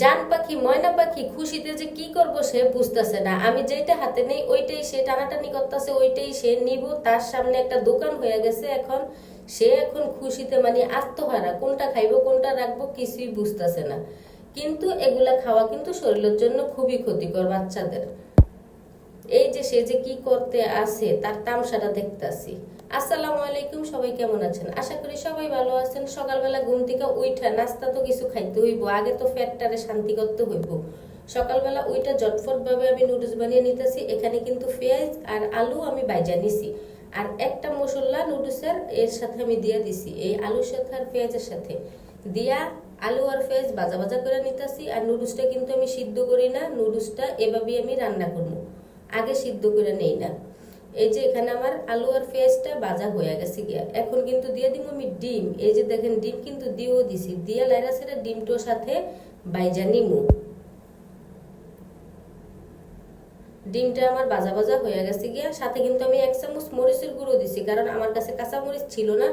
জান পাখি, ময়না পাখি খুশিতে যে কি করব সে বুঝতেছে না। আমি যেটা হাতে নেই ওইটাই সে টানাটানি করতেছে, ওইটাই সে নিব। তার সামনে একটা দোকান হয়ে গেছে এখন। সে এখন খুশিতে মানে আত্মহারা। কোনটা খাইবো, কোনটা রাখব কিছুই বুঝতেছে না। কিন্তু এগুলা খাওয়া কিন্তু শরীরের জন্য খুবই ক্ষতিকর বাচ্চাদের। এই যে সে যে কি করতে আছে, তার তামসাটা দেখতাছি। আসসালামু আলাইকুম, সবাই কেমন আছেন? আশা করি সবাই ভালো আছেন। সকালবেলা ঘুম থেকে উইঠা নাস্তা তো কিছু খাইতে হইব, আগে তো ফ্যাটটারে শান্তি করতে হইব। সকালবেলা ওইটা জটফট ভাবে আমি নুডলস বানিয়ে নিতেছি, এখানে কিন্তু পেঁয়াজ আর আলু আমি বাইজা নিছি। আর একটা মশলা নুডলসের এর সাথে আমি দিয়ে দিছি, এই আলুর সাথে আর পেঁয়াজের সাথে। দিয়া আলু আর পেঁয়াজ ভাজা ভাজা করে নিতেছি, আর নুডলসটা কিন্তু আমি সিদ্ধ করি না, নুডলসটা এভাবেই আমি রান্না করব। আগে সিদ্ধ করে নেই না। এই যে এখানে আমার আলু আর পেঁয়াজটা ভাজা হয়ে গেছে গিয়া। এখন কিন্তু দিয়ে দিব আমি ডিম। এই যে দেখেন, ডিম কিন্তু দিয়েও দিছি। দিয়া লাইরা সেটা ডিমটোর সাথে বাইজা নিমু। ডিমটা আমার ভাজা ভাজা হয়ে গেছে গিয়া। সাথে কিন্তু আমি এক চামচ মরিচের গুঁড়ো দিছি, কারণ আমার কাছে কাঁচা মরিচ ছিল না।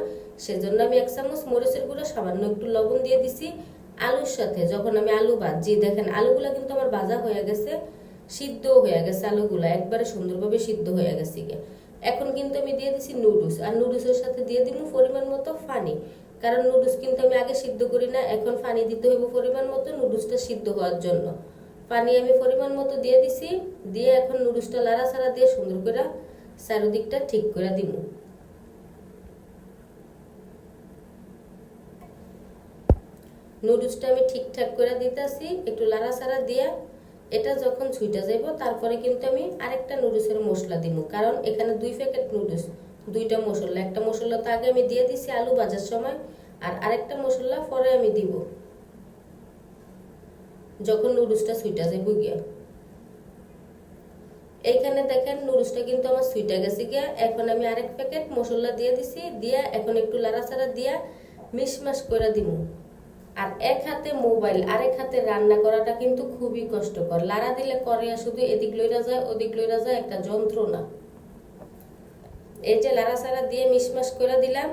সেজন্য আমি এক চামচ মরিচের গুঁড়ো, সামান্য একটু লবণ দিয়ে দিছি আলুর সাথে। যখন আমি আলু ভাজি দেখেন, আলুগুলা কিন্তু আমার ভাজা হয়ে গেছে। সিদ্ধ হয়ে গেছে আলুগুলা, একবারে সুন্দরভাবে সিদ্ধ হয়ে গেছে গিয়া এখন কিন্তু আমি দিয়ে দিছি নুডলস আর নুডলসের সাথে দিয়ে দিব পরিমাণ মতো পানি কারণ নুডলস কিন্তু আমি আগে সিদ্ধ করি না, এখন পানি দিতে হইব পরিমাণ মতো নুডলসটা সিদ্ধ হওয়ার জন্য। পানি আমি পরিমাণ মতো দিয়ে দিছি, দিয়ে এখন নুডলসটা লাড়া ছাড়া দিয়ে সুন্দর করে চারোদিকটা ঠিক করে দিব। নুডলসটা আমি ঠিকঠাক করে দিতেছি, একটু লাড়া ছাড়া দিয়ে এটা যখন ছুইটা যাইব, তারপরে কিন্তু আমি আরেকটা নুডলসের মশলা দিব কারণ এখানে দুই প্যাকেট নুডলস দুইটা মশলা। একটা মশলা তো আগে আমি দিয়ে দিছি আলু ভাজার সময়, আর আরেকটা মশলা পরে আমি দিব। যখন নুডলসটা সুইটা যাইব গিয়া। এইখানে দেখেন নুডলসটা কিন্তু আমার সুইটা গেছে গিয়া। এখন আমি আরেক প্যাকেট মশলা দিয়ে দিছি, দিয়া এখন একটু লাড়াচাড়া দিয়া মিশমাশ করে দিব আর এক হাতে মোবাইল, আরেক হাতে রান্না করাটা কিন্তু খুবই কষ্টকর। লাড়া দিলে করে শুধু এদিক লইরা যায়, ওদিক লইরা যায় একটা যন্ত্রণা। এই যে লাড়া সারা দিয়ে মিশমাশ করে দিলাম,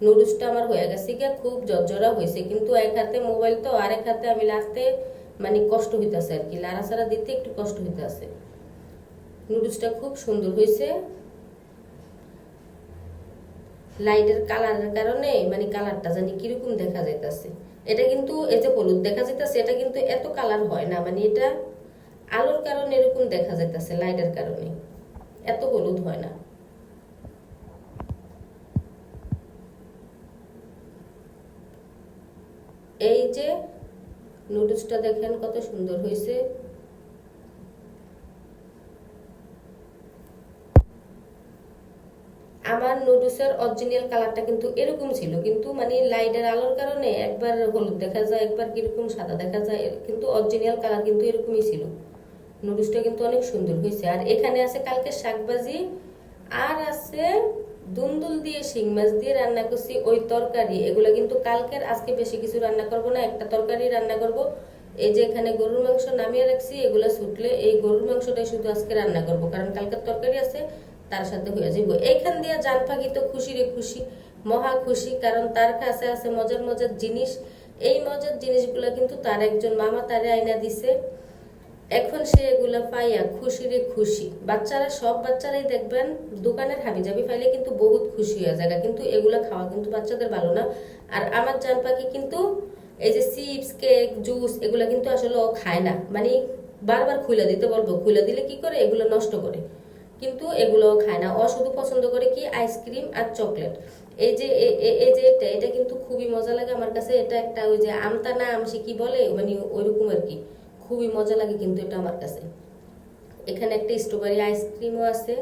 নুডলসটা আমার হয়ে গেছে গিয়া খুব জর্জরা হয়েছে কিন্তু এক হাতে মোবাইল তো, আরেক হাতে আমি লাড়তে মানে কষ্ট হইতাছে আর কি। লাড়া সারা দিতে একটু কষ্ট হইতাছে। নুডলসটা খুব সুন্দর হয়েছে লাইটের কালারের কারণে মানে কালারটা জানি কীরকম দেখা যাইতাছে। এটা কিন্তু এই যে হলুদ দেখা যাইতাছে, এটা কিন্তু এত কালার হয় না মানে এটা আলোর কারণে এরকম দেখা যাইতাছে লাইটের কারণে। এত হলুদ হয় না। এই যে নুডলসটা দেখেন কত সুন্দর হয়েছে। আমার নুডলসের অরিজিনাল কালারটা কিন্তু এরকম ছিল, কিন্তু মানে লাইটের আলোর কারণে একবার হলুদ দেখা যায়, একবার কীরকম সাদা দেখা যায়, কিন্তু অরিজিনাল কালার কিন্তু এরকমই ছিল। নুডলসটা কিন্তু অনেক সুন্দর হয়েছে। আর এখানে আছে কালকে শাকবাজি, আর আছে দুন্দুল দিয়ে শিং মাছ দিয়ে রান্না করছি, ওই তরকারি। এগুলো কিন্তু কালকের, আজকে বেশি কিছু রান্না করব না, একটা তরকারি রান্না করব। এই যে এখানে গরুর মাংস নামিয়ে রাখছি, এগুলো ছুটলে এই গরুর মাংসটাই শুধু আজকে রান্না করব, কারণ কালকের তরকারি আছে তার সাথে হয়ে যাব এইখান দিয়ে জান পাখি তো খুশি রে খুশি, মহা খুশি, কারণ তার কাছে আছে মজার মজার জিনিস। এই মজার জিনিসগুলো কিন্তু তার একজন মামা তারে আইনা দিছে। এখন সে এগুলা পাইয়া খুশি রে খুশি। বাচ্চারা, সব বাচ্চারাই দেখবেন, দোকানের হাবি হাবিজাবি পাইলে কিন্তু বহুত খুশি হয়ে যায়। কিন্তু এগুলা খাওয়া কিন্তু বাচ্চাদের ভালো না। আর আমার জান পাখি কিন্তু এই যে চিপস, কেক, জুস, এগুলা কিন্তু আসলে ও খায় না। মানে বারবার খুলে দিতে বলব খুলে দিলে কি করে? এগুলো নষ্ট করে। কিন্তু এগুলো খায় না। ও শুধু পছন্দ করে কি আইসক্রিম আর চকলেট এই যে এই যে এটা এটা কিন্তু খুবই মজা লাগে আমার কাছে। এটা একটা ওই যে আমতা না আমসি কি বলে? মানে ওইরকম আর কি। খুবই মজা লাগে কিন্তু এটা আমার কাছে। এখানে একটা স্ট্রবেরি আইসক্রিমও আছে।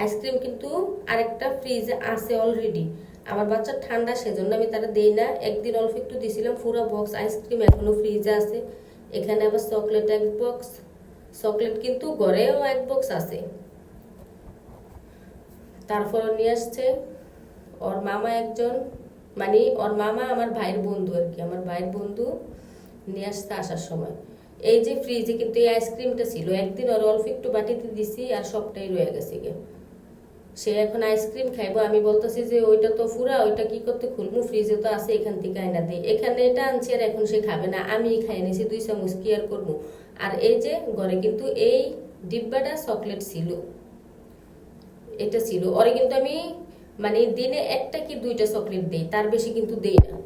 আইসক্রিম কিন্তু আরেকটা ফ্রিজে আছে অলরেডি আমার বাচ্চা ঠান্ডা, সেজন্য আমি তারা দেই না। একদিন অল্প একটু দিছিলাম, পুরো বক্স আইসক্রিম এখনও ফ্রিজে আছে। এখানে আবার চকলেট এক বক্স চকলেট কিন্তু ঘরেও এক বক্স আছে। তারপর নিয়ে আসছে ওর মামা একজন। মানে ওর মামা আমার ভাইয়ের বন্ধু আর কি। আমার ভাইয়ের বন্ধু নিয়ে আসতে আসার সময়। এই যে ফ্রিজে কিন্তু এই আইসক্রিমটা ছিল, একদিন ওর অল্প একটু বাটিতে দিছি আর সবটাই রয়ে গেছে গে সে এখন আইসক্রিম খাইবো। আমি বলতেছি যে, ওইটা তো ফুরা, ওইটা কি করতে খুলবো? ফ্রিজে তো আছে, এখান থেকে আইনা দিই এখানে এটা আনছি আর এখন সে খাবে না। আমি খাই নিছি দুই চামচ কি আর করব? আর এই যে, ঘরে কিন্তু এই ডিব্বাটা চকলেট ছিল। এটা ছিল। ওরে কিন্তু আমি মানে দিনে একটা কি দুইটা চকলেট দেই, তার বেশি কিন্তু দেই না।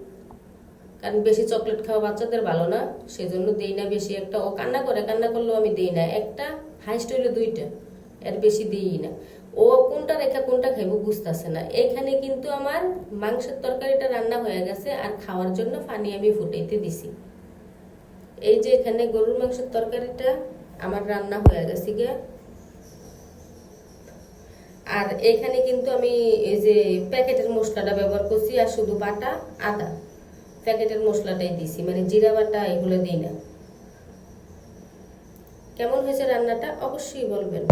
কারণ বেশি চকলেট খাওয়া বাচ্চাদের ভালো না, সেজন্য দেই না বেশি একটা। ও কান্না করে, কান্না করলেও আমি দেই না। একটা হাইস্ট হইলে দুইটা, এর বেশি দিই না। ও কোনটা রেখা কোনটা খাইবো বুঝতেছে না। এখানে কিন্তু আমার মাংসের তরকারিটা রান্না হয়ে গেছে আর খাওয়ার জন্য পানি আমি ফুটাইতে দিছি। এই যে এখানে গরুর মাংসের তরকারিটা আমার রান্না হয়ে গেছে গিয়া। আর এখানে কিন্তু আমি এই যে প্যাকেটের মশলাটা ব্যবহার করছি আর শুধু বাটা, আদা। প্যাকেটের মশলাটাই দিছি মানে জিরা বাটা এগুলো দিই না। কেমন হয়েছে রান্নাটা অবশ্যই বলবেন।